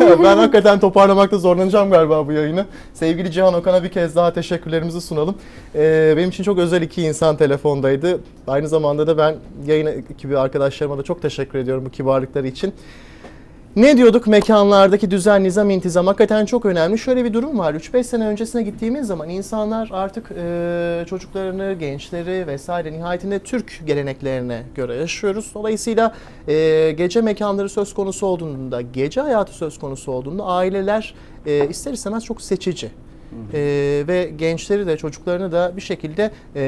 ben hakikaten toparlamakta zorlanacağım galiba bu yayını. Sevgili Cihan Okan'a bir kez daha teşekkürlerimizi sunalım. Ee, benim için çok özel iki insan telefondaydı. Aynı zamanda da ben yayın ekibi arkadaşlarıma da çok teşekkür ediyorum bu kibarlıkları için. Ne diyorduk? Mekanlardaki düzen, nizam, intizam hakikaten çok önemli. Şöyle bir durum var. 3-5 sene öncesine gittiğimiz zaman insanlar artık e, çocuklarını, gençleri vesaire nihayetinde Türk geleneklerine göre yaşıyoruz. Dolayısıyla e, gece mekanları söz konusu olduğunda, gece hayatı söz konusu olduğunda aileler e, ister istemez çok seçici. E, ve gençleri de çocuklarını da bir şekilde e,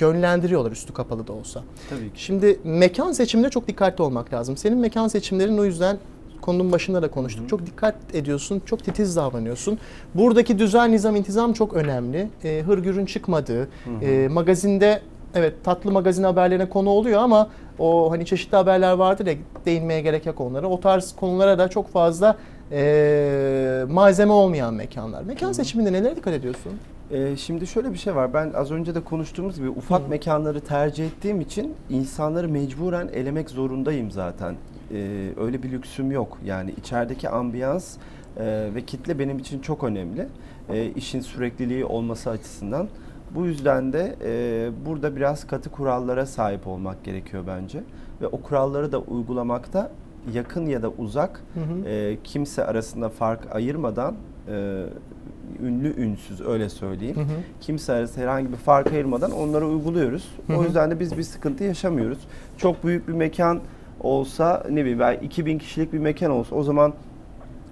yönlendiriyorlar üstü kapalı da olsa. Tabii ki. Şimdi mekan seçiminde çok dikkatli olmak lazım. Senin mekan seçimlerin o yüzden konunun başında da konuştuk. Çok dikkat ediyorsun, çok titiz davranıyorsun. Buradaki düzen, nizam, intizam çok önemli. E, hırgürün çıkmadığı, e, magazinde evet tatlı magazin haberlerine konu oluyor ama o hani çeşitli haberler vardır ya değinmeye gerek yok onlara. O tarz konulara da çok fazla e, malzeme olmayan mekanlar. Mekan seçiminde nelere dikkat ediyorsun? Ee, şimdi şöyle bir şey var. Ben az önce de konuştuğumuz gibi ufak Hı. mekanları tercih ettiğim için insanları mecburen elemek zorundayım zaten. Ee, öyle bir lüksüm yok. Yani içerideki ambiyans e, ve kitle benim için çok önemli. E, işin sürekliliği olması açısından. Bu yüzden de e, burada biraz katı kurallara sahip olmak gerekiyor bence. Ve o kuralları da uygulamakta yakın ya da uzak Hı hı. e, kimse arasında fark ayırmadan e, ünlü ünsüz öyle söyleyeyim. Hı hı. Kimse arasında herhangi bir fark ayırmadan onları uyguluyoruz. Hı O hı. yüzden de biz bir sıkıntı yaşamıyoruz. Çok büyük bir mekan olsa ne bileyim ben 2000 kişilik bir mekan olsa o zaman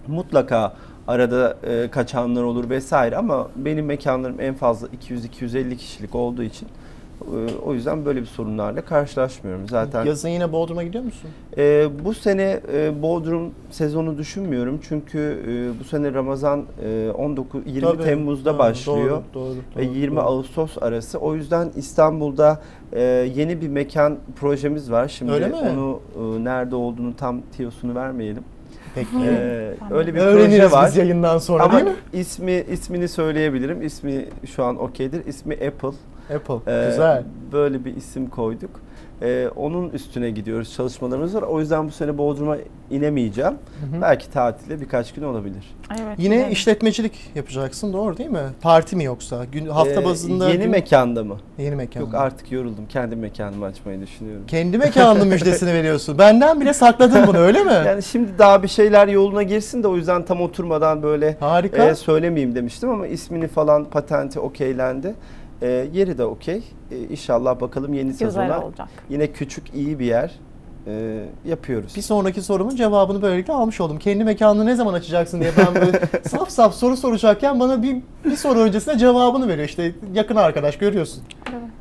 mutlaka arada e, kaçanlar olur vesaire ama benim mekanlarım en fazla 200-250 kişilik olduğu için o yüzden böyle bir sorunlarla karşılaşmıyorum. Zaten Yazın yine Bodrum'a gidiyor musun? ee, bu sene e, Bodrum sezonu düşünmüyorum çünkü e, bu sene Ramazan e, 19 20 Tabii, Temmuz'da doğru, başlıyor Doğru, doğru, ve doğru, 20 doğru. Ağustos arası. O yüzden İstanbul'da e, yeni bir mekan projemiz var. Şimdi Öyle mi? onu e, nerede olduğunu tam tiyosunu vermeyelim. Peki. Ee, öyle bir Öğreniriz proje var. biz yayından sonra Ama değil mi? ismi ismini söyleyebilirim. İsmi şu an okeydir. İsmi Apple. Apple. Ee, Güzel. Böyle bir isim koyduk. Ee, onun üstüne gidiyoruz. Çalışmalarımız var. O yüzden bu sene Bodrum'a inemeyeceğim. Hı hı. Belki tatilde birkaç gün olabilir. Evet, Yine gidelim. işletmecilik yapacaksın doğru değil mi? Parti mi yoksa? Gün, hafta Ee, bazında yeni gün- mekanda mı? yeni mekan. Yok artık yoruldum. Kendi mekanımı açmayı düşünüyorum. Kendi mekanının müjdesini veriyorsun. Benden bile sakladın bunu öyle mi? Yani şimdi daha bir şeyler yoluna girsin de o yüzden tam oturmadan böyle Harika. e, söylemeyeyim demiştim ama ismini falan patenti okeylendi. E, yeri de okey. E, inşallah bakalım yeni Güzel sezona olacak. yine küçük iyi bir yer e, yapıyoruz. Bir sonraki sorumun cevabını böylelikle almış oldum. Kendi mekanını ne zaman açacaksın diye ben böyle saf saf soru soracakken bana bir, bir soru öncesinde cevabını veriyor. İşte yakın arkadaş görüyorsun.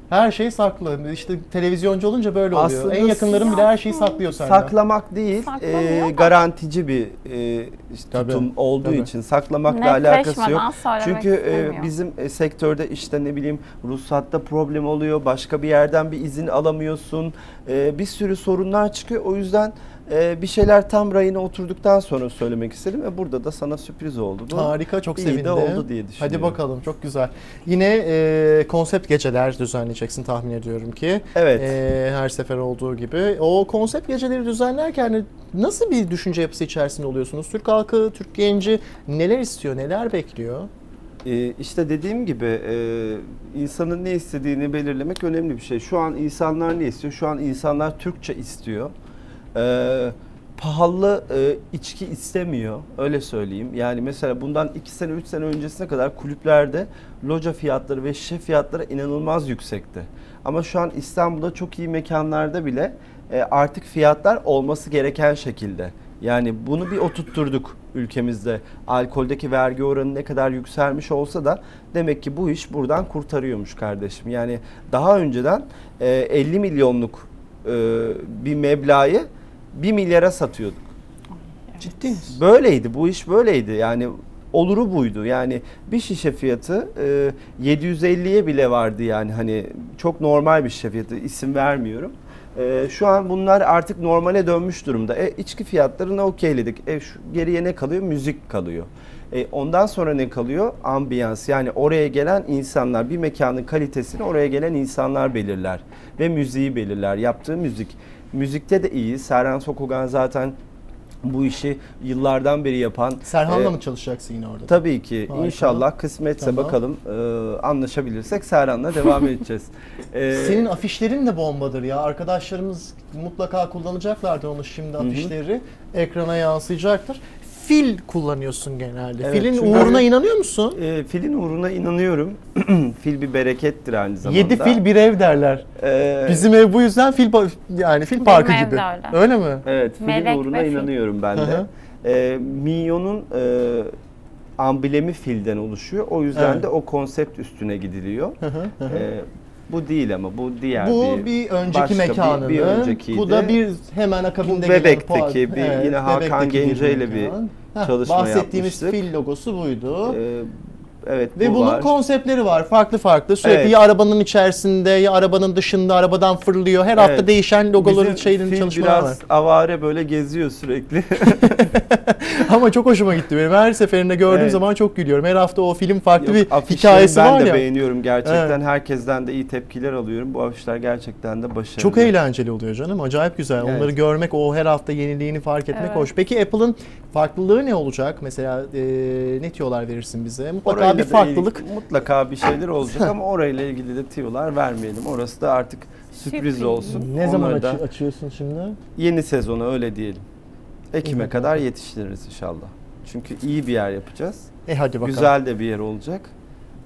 Her şey saklı. İşte televizyoncu olunca böyle oluyor. Aslında en yakınların bile her şeyi saklıyor senden. Saklamak değil, Saklamıyor e, da. garantici bir e, işte Tabii, tutum olduğu tabii. için saklamakla alakası yok. Netleşmeden söylemek Çünkü e, istemiyor. bizim e, sektörde işte ne bileyim ruhsatta problem oluyor, başka bir yerden bir izin alamıyorsun, e, bir sürü sorunlar çıkıyor. O yüzden e, bir şeyler tam rayına oturduktan sonra söylemek istedim ve burada da sana sürpriz oldu. Bu Harika çok iyi sevindim. de oldu diye düşünüyorum. Hadi bakalım çok güzel. Yine e, konsept geceler düzenleyeceksin tahmin ediyorum ki. Evet. E, her sefer olduğu gibi. O konsept geceleri düzenlerken nasıl bir düşünce yapısı içerisinde oluyorsunuz? Türk halkı, Türk genci neler istiyor, neler bekliyor? Ee, işte dediğim gibi e, insanın ne istediğini belirlemek önemli bir şey. Şu an insanlar ne istiyor? Şu an insanlar Türkçe istiyor. Ee, pahalı e, içki istemiyor. Öyle söyleyeyim. Yani mesela bundan 2 sene 3 sene öncesine kadar kulüplerde loca fiyatları ve şişe fiyatları inanılmaz yüksekti. Ama şu an İstanbul'da çok iyi mekanlarda bile e, artık fiyatlar olması gereken şekilde. Yani bunu bir oturtturduk ülkemizde. Alkoldeki vergi oranı ne kadar yükselmiş olsa da demek ki bu iş buradan kurtarıyormuş kardeşim. Yani daha önceden e, 50 milyonluk e, bir meblağı 1 milyara satıyorduk. Ciddi misin? Böyleydi bu iş böyleydi yani oluru buydu yani bir şişe fiyatı e, 750'ye bile vardı yani hani çok normal bir şişe fiyatı isim vermiyorum. E, şu an bunlar artık normale dönmüş durumda. E, içki fiyatlarını okeyledik. E, şu, geriye ne kalıyor? Müzik kalıyor. E, ondan sonra ne kalıyor? Ambiyans yani oraya gelen insanlar bir mekanın kalitesini oraya gelen insanlar belirler ve müziği belirler. Yaptığı müzik. Müzikte de iyi. Serhan Sokogan zaten bu işi yıllardan beri yapan Serhan'la e, mı çalışacaksın yine orada? Tabii ki Harika. inşallah kısmetse Tamam. bakalım e, anlaşabilirsek Serhan'la devam edeceğiz. E, Senin afişlerin de bombadır ya. Arkadaşlarımız mutlaka kullanacaklardır onu şimdi afişleri. Ekrana yansıyacaktır. Fil kullanıyorsun genelde. Evet, Filin çünkü- uğruna inanıyor musun? e, filin uğruna inanıyorum. Fil bir berekettir aynı zamanda. Yedi fil bir ev derler. E, Bizim ev bu yüzden fil pa- yani fil parkı ev gibi. de öyle. mi? Evet, filin Melek uğruna ve fil. inanıyorum ben Hı de. hı. E, Minyon'un e, amblemi filden oluşuyor. O yüzden Evet. de o konsept üstüne gidiliyor. Hı hı, hı hı. E, bu değil ama bu diğer bu bir, bir önceki başka bir- mekanının. bir öncekiydi. Bu da bir hemen akabinde Bu gelen Bebek'teki puan- bir- yine Hakan Gence ile bir. Heh, çalışma Bahsettiğimiz yapmıştık. fil logosu buydu. e, evet Ve bu bunun var. konseptleri var. Farklı farklı. Sürekli Evet. ya arabanın içerisinde ya arabanın dışında arabadan fırlıyor. Her hafta Evet. değişen logoların Bizim şeyinin fil çalışmaları biraz var. avare böyle geziyor sürekli. Ama çok hoşuma gitti benim. Her seferinde gördüğüm Evet. zaman çok gülüyorum. Her hafta o film farklı Yok, bir afişleri hikayesi ben var de ya. beğeniyorum gerçekten. Evet. Herkesten de iyi tepkiler alıyorum. Bu afişler gerçekten de başarılı. Çok eğlenceli oluyor canım. Acayip güzel. Evet. Onları görmek, o her hafta yeniliğini fark etmek Evet. hoş. Peki Apple'ın farklılığı ne olacak? Mesela e, ne tiyolar verirsin bize? Mutlaka bir farklılık. ilgili- mutlaka bir şeyler olacak ama orayla ilgili de tiyolar vermeyelim. Orası da artık sürpriz Sürpriz. olsun. Ne zaman Onları da açı- açıyorsun şimdi? Yeni sezona öyle diyelim. Ekim'e kadar yetiştiririz inşallah. Çünkü iyi bir yer yapacağız. E hadi bakalım. Güzel de bir yer olacak.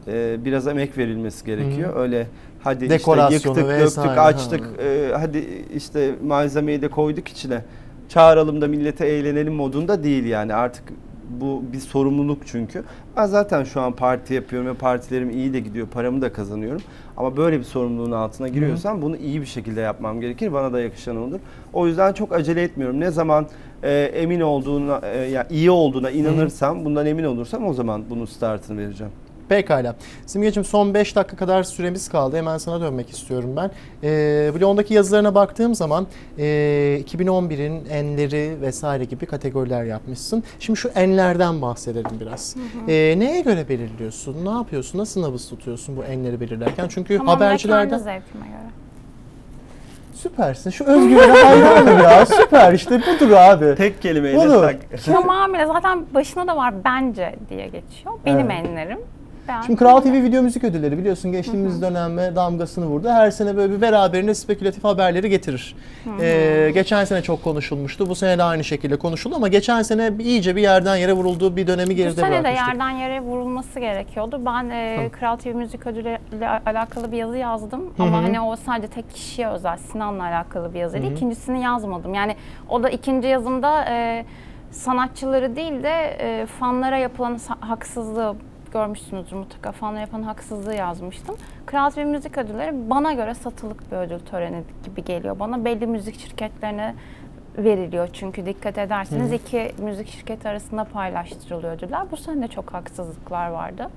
Ee, biraz emek verilmesi gerekiyor. Öyle hadi Dekorasyonu işte yıktık, vesaire, döktük, açtık. ha. e, hadi işte malzemeyi de koyduk içine. Çağıralım da millete eğlenelim modunda değil yani. Artık bu bir sorumluluk çünkü. Ben zaten şu an parti yapıyorum ve partilerim iyi de gidiyor. Paramı da kazanıyorum. Ama böyle bir sorumluluğun altına giriyorsam bunu iyi bir şekilde yapmam gerekir. Bana da yakışan olur. O yüzden çok acele etmiyorum. Ne zaman e, emin olduğuna, e, ya iyi olduğuna inanırsam, bundan emin olursam o zaman bunun startını vereceğim. Pekala. Simgeciğim son 5 dakika kadar süremiz kaldı. Hemen sana dönmek istiyorum ben. E, blogundaki yazılarına baktığım zaman e, 2011'in enleri vesaire gibi kategoriler yapmışsın. Şimdi şu enlerden bahsedelim biraz. E, neye göre belirliyorsun? Ne yapıyorsun? Nasıl nabız tutuyorsun bu enleri belirlerken? Çünkü Tamamen habercilerden... kendi zevkime göre. Süpersin. Şu özgüvene hayranım ya. Süper. İşte budur abi. Tek kelimeyle Olur. tak. Tamamıyla zaten başına da var bence diye geçiyor. Benim Evet. enlerim. Ben Şimdi Kral TV Video Müzik Ödülleri biliyorsun geçtiğimiz dönemde damgasını vurdu. Her sene böyle bir beraberinde spekülatif haberleri getirir. Ee, geçen sene çok konuşulmuştu. Bu sene de aynı şekilde konuşuldu ama geçen sene iyice bir yerden yere vurulduğu bir dönemi Bu geride sene de bırakmıştık. yerden yere vurulması gerekiyordu. Ben e, Kral TV Müzik Ödülü ile alakalı bir yazı yazdım. Ama hani o sadece tek kişiye özel, Sinan'la alakalı bir yazıydı. İkincisini yazmadım. Yani o da ikinci yazımda e, sanatçıları değil de e, fanlara yapılan sa- haksızlığı görmüşsünüzdür mutlaka. Fanlara yapılan haksızlığı yazmıştım. Kral TV Müzik Ödülleri bana göre satılık bir ödül töreni gibi geliyor. Bana belli müzik şirketlerine veriliyor çünkü dikkat ederseniz iki müzik şirketi arasında paylaştırılıyor ödüller. Bu sene de çok haksızlıklar vardı.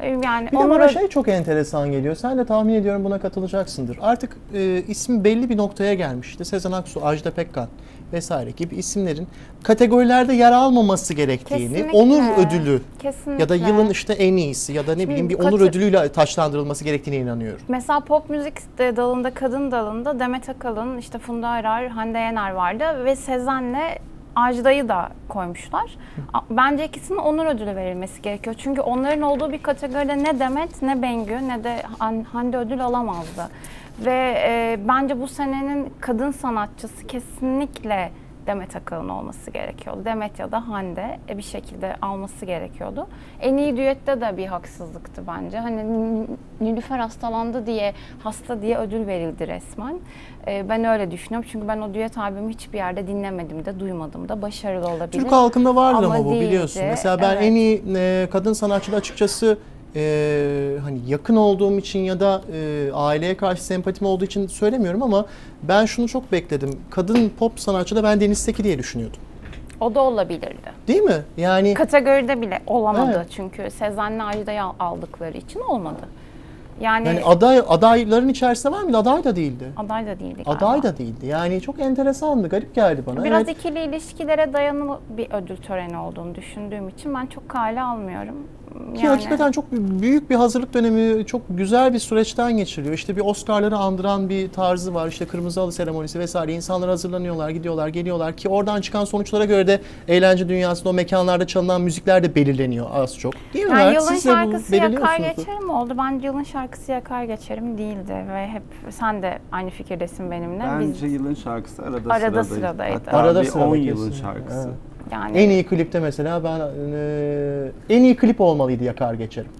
Ee, Yani Bir de onur bana şey çok enteresan geliyor. Sen de tahmin ediyorum buna katılacaksındır. Artık e, ismi belli bir noktaya gelmişti. Sezen Aksu, Ajda Pekkan vesaire gibi isimlerin kategorilerde yer almaması gerektiğini, Kesinlikle. onur ödülü Kesinlikle. ya da yılın işte en iyisi ya da ne bileyim bir onur ödülüyle taçlandırılması gerektiğine inanıyorum. Mesela pop müzik de- dalında, kadın dalında Demet Akalın, işte Funda Arar, Hande Yener vardı ve Sezen'le Ajda'yı da koymuşlar. Bence ikisinin onur ödülü verilmesi gerekiyor. Çünkü onların olduğu bir kategoride ne Demet, ne Bengü, ne de Han- Hande ödül alamazdı. Ve e, bence bu senenin kadın sanatçısı kesinlikle Demet Akalın olması gerekiyordu. Demet ya da Hande e, bir şekilde alması gerekiyordu. En iyi düette de bir haksızlıktı bence. Hani Nilüfer hastalandı diye, hasta diye ödül verildi resmen. E, ben öyle düşünüyorum. Çünkü ben o düet albümü hiçbir yerde dinlemedim de, duymadım da. Başarılı olabilir. Türk halkında vardır ama, Ama bu değildi. biliyorsun. Mesela ben Evet. en iyi e, kadın sanatçıda açıkçası e, hani yakın olduğum için ya da e, aileye karşı sempatim olduğu için söylemiyorum ama ben şunu çok bekledim. Kadın pop sanatçıda ben Deniz Seki diye düşünüyordum. O da olabilirdi. Değil mi? Yani Kategoride bile olamadı. Evet. Çünkü Sezen'le Ajda'yı al- aldıkları için olmadı. Yani, yani aday adayların içerisinde var mıydı? Aday da değildi. aday da değildi galiba. Aday da değildi. Yani çok enteresandı. Garip geldi bana. Biraz Evet. ikili ilişkilere dayalı bir ödül töreni olduğunu düşündüğüm için ben çok kale almıyorum. Ki hakikaten çok büyük bir hazırlık dönemi, çok güzel bir süreçten geçiriyor. İşte bir Oscar'ları andıran bir tarzı var. İşte Kırmızı Halı seremonisi vesaire. İnsanlar hazırlanıyorlar, gidiyorlar, geliyorlar ki oradan çıkan sonuçlara göre de eğlence dünyasında o mekanlarda çalınan müzikler de belirleniyor az çok. Değil mi? Yani Mert? yılın Siz şarkısı yakar belirliyorsunuzdur. geçerim oldu. Bence yılın şarkısı yakar geçerim değildi ve hep sen de aynı fikirdesin benimle. Bence Biz yılın şarkısı arada, Arada sıradaydı. sıradaydı. Hatta Arada bir sırada 10 yılın şarkısı. Evet. Yani En iyi klipte mesela ben e, en iyi klip olmalıydı Yakar Geçerim.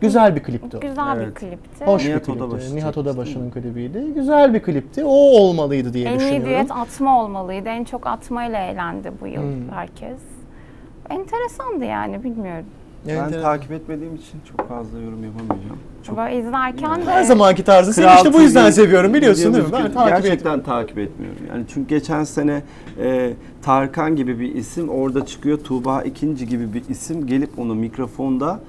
Güzel bir klipti o. güzel Evet. bir klipti. Hoş Nihat bir klipti. Odabaşı Nihat çekmişti, Odabaşı'nın klibiydi. Güzel bir klipti. O olmalıydı diye En iyi düşünüyorum. düet atma olmalıydı. En çok atmayla eğlendi bu yıl Hmm. herkes. Enteresandı yani bilmiyorum. Ben Evet, takip etmediğim için çok fazla yorum yapamayacağım. Çok Böyle izlerken de Her zamanki tarzı seni işte bu yüzden TV seviyorum biliyorsun değil mi? Ben videomuz takip Gerçekten etmiyorum. takip etmiyorum. Yani çünkü geçen sene e, Tarkan gibi bir isim orada çıkıyor. Tuğba ikinci gibi bir isim gelip onu mikrofonda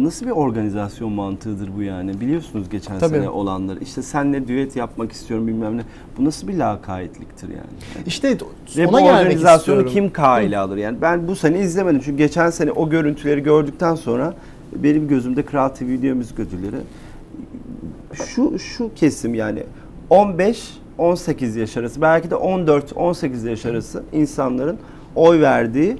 nasıl bir organizasyon mantığıdır bu yani? Biliyorsunuz geçen Tabii. sene olanları. İşte senle düet yapmak istiyorum bilmem ne. Bu nasıl bir lakaytliktir yani? İşte Ve bu organizasyonu istiyorum. kim kaile alır? Yani ben bu sene izlemedim. Çünkü geçen sene o görüntüleri gördükten sonra benim gözümde Kral TV Video Müzik Ödülleri şu şu kesim yani 15 18 yaş arası belki de 14 18 yaş arası insanların oy verdiği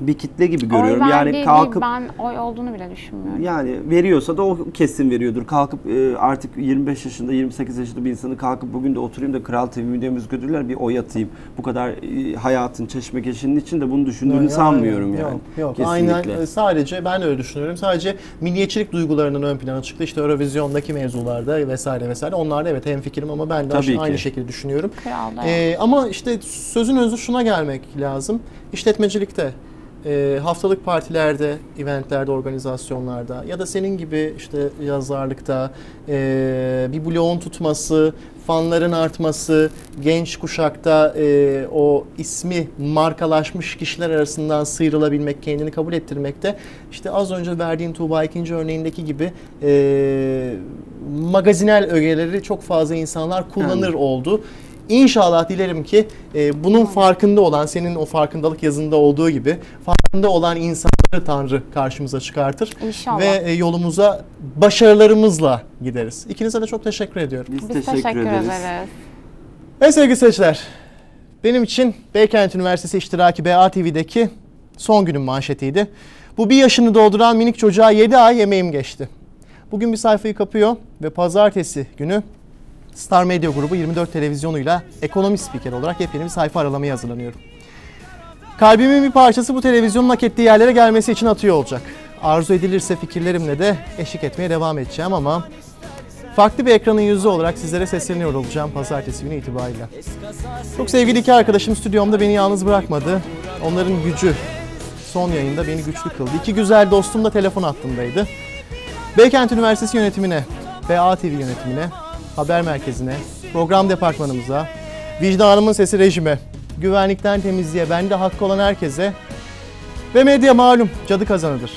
bir kitle gibi görüyorum. oy Yani kalkıp değil, ben oy olduğunu bile düşünmüyorum. yani veriyorsa da o kesin veriyordur. Kalkıp e, artık 25 yaşında, 28 yaşında bir insanı kalkıp bugün de oturayım da Kral TV Video Müzik Ödüller bir oy atayım. Bu kadar e, hayatın çeşmekeşinin içinde bunu düşündüğünü Yani sanmıyorum yani. Yok, yok. Kesinlikle. Aynen e, sadece ben öyle düşünüyorum. Sadece milliyetçilik duygularının ön plana çıktı. İşte Eurovizyondaki mevzularda vesaire vesaire. Onlarda evet hemfikirim ama ben de Tabii ki. aynı şekilde düşünüyorum. Kralda. Ee, ama işte sözün özü şuna gelmek lazım. İşletmecilikte, e, haftalık partilerde, eventlerde, organizasyonlarda ya da senin gibi işte yazarlıkta e, bir bloğun tutması, fanların artması, genç kuşakta e, o ismi markalaşmış kişiler arasından sıyrılabilmek, kendini kabul ettirmekte işte az önce verdiğin Tuğba ikinci örneğindeki gibi e, magazinel ögeleri çok fazla insanlar kullanır Yani. oldu. İnşallah dilerim ki e, bunun farkında olan, senin o farkındalık yazında olduğu gibi farkında olan insanları Tanrı karşımıza çıkartır. İnşallah. Ve e, yolumuza başarılarımızla gideriz. İkinize de çok teşekkür ediyorum. Biz, Biz teşekkür, ederiz. Ve sevgili seyirciler, benim için Beykent Üniversitesi iştiraki BA TV'deki son günün manşetiydi. Bu bir yaşını dolduran minik çocuğa 7 ay yemeğim geçti. Bugün bir sayfayı kapıyor ve pazartesi günü Star Medya Grubu 24 televizyonuyla ekonomi spiker olarak yepyeni bir sayfa aralamaya hazırlanıyorum. Kalbimin bir parçası bu televizyonun hak ettiği yerlere gelmesi için atıyor olacak. Arzu edilirse fikirlerimle de eşlik etmeye devam edeceğim ama farklı bir ekranın yüzü olarak sizlere sesleniyor olacağım pazartesi günü itibariyle. Çok sevgili iki arkadaşım stüdyomda beni yalnız bırakmadı. Onların gücü son yayında beni güçlü kıldı. İki güzel dostum da telefon hattındaydı. Beykent Üniversitesi yönetimine, BA TV yönetimine, haber merkezine, program departmanımıza, vicdanımın sesi rejime, güvenlikten temizliğe, bende hakkı olan herkese ve medya malum cadı kazanıdır.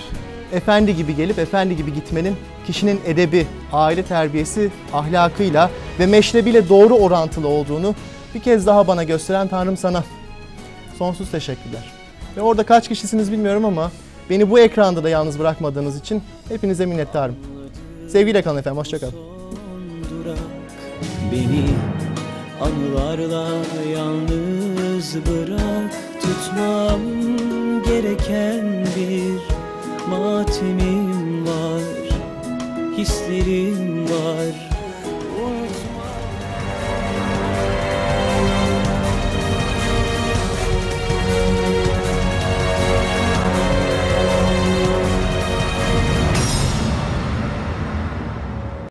Efendi gibi gelip efendi gibi gitmenin kişinin edebi, aile terbiyesi, ahlakıyla ve meşrebiyle doğru orantılı olduğunu bir kez daha bana gösteren Tanrım sana. Sonsuz teşekkürler. Ve orada kaç kişisiniz bilmiyorum ama beni bu ekranda da yalnız bırakmadığınız için hepinize minnettarım. Sevgiyle kalın efendim, hoşçakalın. Beni. Anılarla yalnız bırak tutmam gereken bir matemim var hislerim var